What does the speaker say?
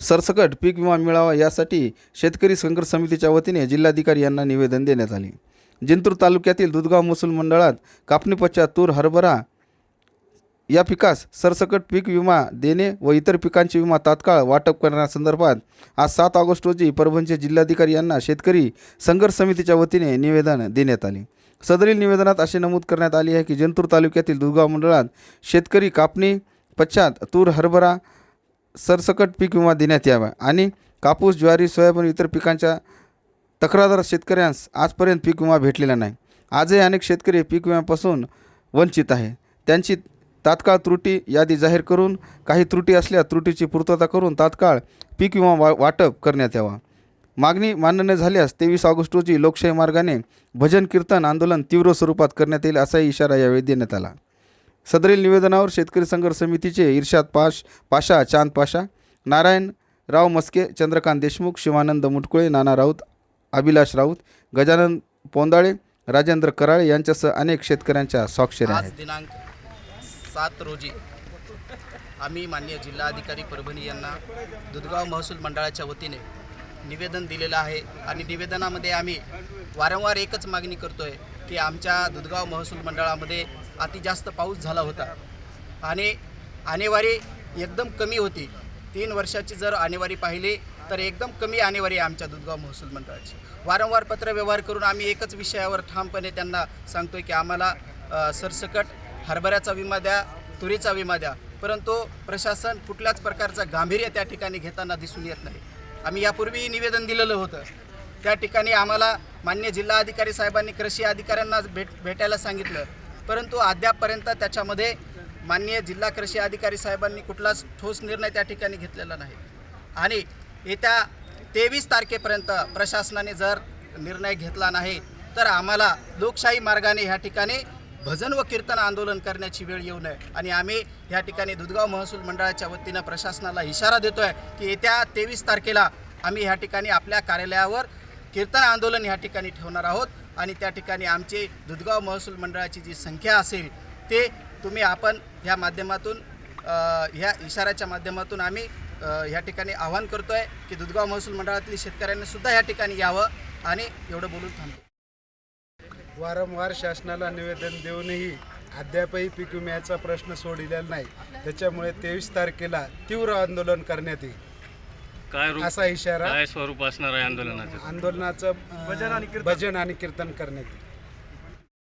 सरसकट पीक विमा मिळावा यासाठी शेतकरी संघर्ष समितीच्या वतीने जिल्हाधिकारी यांना निवेदन देण्यात आले. जिंतूर तालुक्यातील दुधगाव महसूल मंडळात कापणीपश्चात तूर हरभरा या पिकास सरसकट पीक विमा देणे व इतर पिकांचे विमा तात्काळ वाटप करण्यासंदर्भात आज सात ऑगस्ट रोजी परभणीचे जिल्हाधिकारी यांना शेतकरी संघर्ष समितीच्या वतीने निवेदन देण्यात आले. सदरील निवेदनात असे नमूद करण्यात आले आहे की जिंतूर तालुक्यातील दुधगाव मंडळात शेतकरी कापणी पश्चात तूर हरभरा सरसकट पीक विमा देण्यात यावा आणि कापूस ज्वारी सोयाबीन इतर पिकांच्या तक्रारदार शेतकऱ्यांस आजपर्यंत पीक विमा भेटलेला नाही. आजही अनेक शेतकरी पीक विम्यापासून वंचित आहे. त्यांची तात्काळ त्रुटी यादी जाहीर करून काही त्रुटी असल्या त्रुटीची पूर्तता करून तात्काळ पीक विमा वा वाटप करण्यात यावा. मागणी मान्य न झाल्यास तेवीस ऑगस्ट रोजी लोकशाही मार्गाने भजन कीर्तन आंदोलन तीव्र स्वरूपात करण्यात येईल असाही इशारा यावेळी देण्यात आला. सदरील निवेदनावर शेतकरी संघर्ष समितीचे इर्शाद पाश पाशा चांद पाशा नारायण राव मस्के चंद्रकांत देशमुख शिवानंद मुटकुळे नाना राऊत अभिलाष राऊत गजानन पोंदाळे राजेंद्र कराळे यांच्यासह अनेक शेतकऱ्यांच्या स्वाक्षऱ्या आहेत. दिनांक सात रोजी आम्ही माननीय जिल्हाधिकारी परभणी यांना दुधगाव महसूल मंडळाच्या वतीने निवेदन दिलेलं आहे आणि निवेदनामध्ये आम्ही वारंवार एकच मागणी करतो आहे की आमच्या दुधगाव महसूल मंडळामध्ये अति जास्त पाऊस झाला होता. आणि आणेवारी एकदम कमी होती. तीन वर्षाची जर आणेवारी पाहिली तर एकदम कमी आणेवारी आमच्या दुधगाव महसूल मंडळाची. वारंवार पत्रव्यवहार करून आम्ही एकच विषयावर ठामपणे त्यांना सांगतोय की आम्हाला सरसकट हरभऱ्याचा विमा द्या तुरीचा विमा द्या. परंतु प्रशासन कुठल्याच प्रकारचा गांभीर्य त्या ठिकाणी घेताना दिसून येत नाही. आम्ही यापूर्वी निवेदन दिलेलं होतं. त्या ठिकाणी आम्हाला मान्य जिल्हाधिकारी साहेबांनी कृषी अधिकाऱ्यांना भेट भेटायला सांगितलं. परंतु अद्यापपर्यंत त्याच्यामध्ये माननीय जिल्हा कृषी अधिकारी साहेबांनी कुठलाच ठोस निर्णय त्या ठिकाणी घेतलेला नाही. आणि येत्या तेवीस तारखेपर्यंत प्रशासनाने जर निर्णय घेतला नाही तर आम्हाला लोकशाही मार्गाने ह्या ठिकाणी भजन व कीर्तन आंदोलन करण्याची वेळ येऊ नये. आणि आम्ही या ठिकाणी दुधगाव महसूल मंडळाच्या वतीनं प्रशासनाला इशारा देतो आहे की येत्या तेवीस तारखेला आम्ही ह्या ठिकाणी आपल्या कार्यालयावर कीर्तन आंदोलन ह्या ठिकाणी ठेवणार आहोत. आणि त्या ठिकाणी आमचे दुधगाव महसूल मंडळाची जी संख्या असेल ते तुम्ही आपण ह्या माध्यमातून ह्या इशाऱ्याच्या माध्यमातून आम्ही ह्या ठिकाणी आवाहन करतो आहे की दुधगाव महसूल मंडळातील शेतकऱ्यांनी सुद्धा ह्या ठिकाणी यावं आणि एवढं बोलून थांबतो. वारंवार शासनाला निवेदन देऊनही अद्यापही पीक विम्याचा प्रश्न सोडलेला नाही. त्याच्यामुळे तेवीस तारखेला तीव्र आंदोलन करण्यात येईल. काय रूप असा इशारा. काय स्वरूप असणार आहे आंदोलनाचं? आंदोलनाचं अं, भजन आणि कीर्तन करण्यात येईल